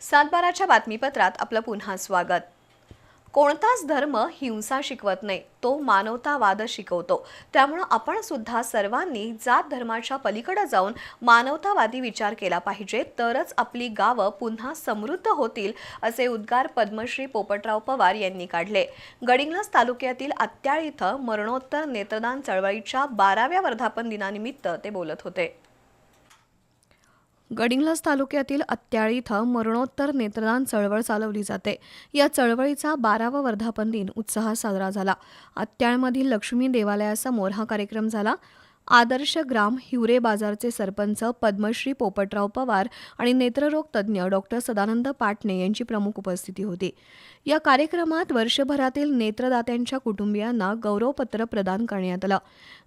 सातबाराच्या बातमीपत्रात आपलं पुन्हा स्वागत. कोणताच धर्म हिंसा शिकवत नाही तो मानवतावाद शिकवतो. त्यामुळं आपण सुद्धा सर्वांनी जात धर्माच्या पलीकडे जाऊन मानवतावादी विचार केला पाहिजे तरच आपली गावं पुन्हा समृद्ध होतील असे उद्गार पद्मश्री पोपटराव पवार यांनी काढले. गडिंग्लस तालुक्यातील आत्याळ इथं मरणोत्तर नेत्रदान चळवळीच्या बाराव्या वर्धापन दिनानिमित्त ते बोलत होते. गडिंग्लज तालुक्यातील अत्याळी इथं मरणोत्तर नेत्रदान चळवळ चालवली जाते. या चळवळीचा बारावा वर्धापन दिन उत्साहात साजरा झाला. अत्याळमधील लक्ष्मी देवालयासमोर हा कार्यक्रम झाला. आदर्श ग्राम हिवरे बाजारचे सरपंच पद्मश्री पोपटराव पवार आणि नेत्ररोग तज्ज्ञ डॉक्टर सदानंद पाटणे यांची प्रमुख उपस्थिती होती. या कार्यक्रमात वर्षभरातील नेत्रदात्यांच्या कुटुंबियांना गौरवपत्र प्रदान करण्यात आलं.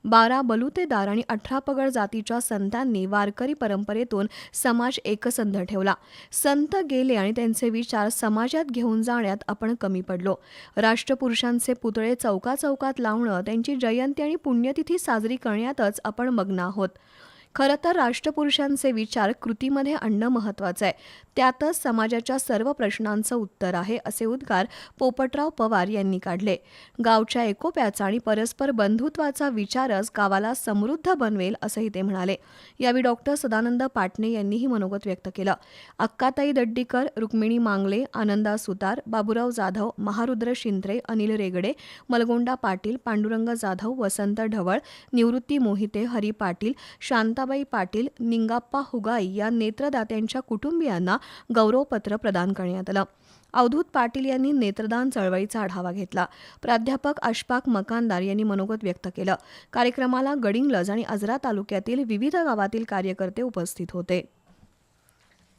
बारा बलुतेदार आणि अठरा पगड जातीच्या संतांनी वारकरी परंपरेतून समाज एकसंध ठेवला. संत गेले आणि त्यांचे विचार समाजात घेऊन जाण्यात आपण कमी पडलो. राष्ट्रपुरुषांचे पुतळे चौका चौकात लावणं त्यांची जयंती आणि पुण्यतिथी साजरी करण्यात करण्यातच आपण मग्न आहोत. खरं तर राष्ट्रपुरुषांचे विचार कृतीमध्ये आणणं महत्त्वाचं आहे. त्यातच समाजाच्या सर्व प्रश्नांचं उत्तर आहे असे उद्गार पोपटराव पवार यांनी काढले. गावच्या एकोप्याचा आणि परस्पर बंधुत्वाचा विचारच गावाला समृद्ध बनवेल असंही ते म्हणाले. यावेळी डॉक्टर सदानंद पाटणे यांनीही मनोगत व्यक्त केलं. अक्काताई दड्डीकर रुक्मिणी मांगले आनंदा सुतार बाबुराव जाधव महारुद्र शिंत्रे अनिल रेगडे मलगोंडा पाटील पांडुरंग जाधव वसंत ढवळ निवृत्ती मोहिते हरी पाटील शांता शांताबाई पाटील निंगाप्पा हुगाई या नेत्रदात्यांच्या कुटुंबियांना गौरवपत्र प्रदान करण्यात आलं. अवधूत पाटील यांनी नेत्रदान चळवळीचा आढावा घेतला. प्राध्यापक अशफाक मकानदार यांनी मनोगत व्यक्त केलं. कार्यक्रमाला गडिंग्लज आणि आजरा तालुक्यातील विविध गावातील कार्यकर्ते उपस्थित होते.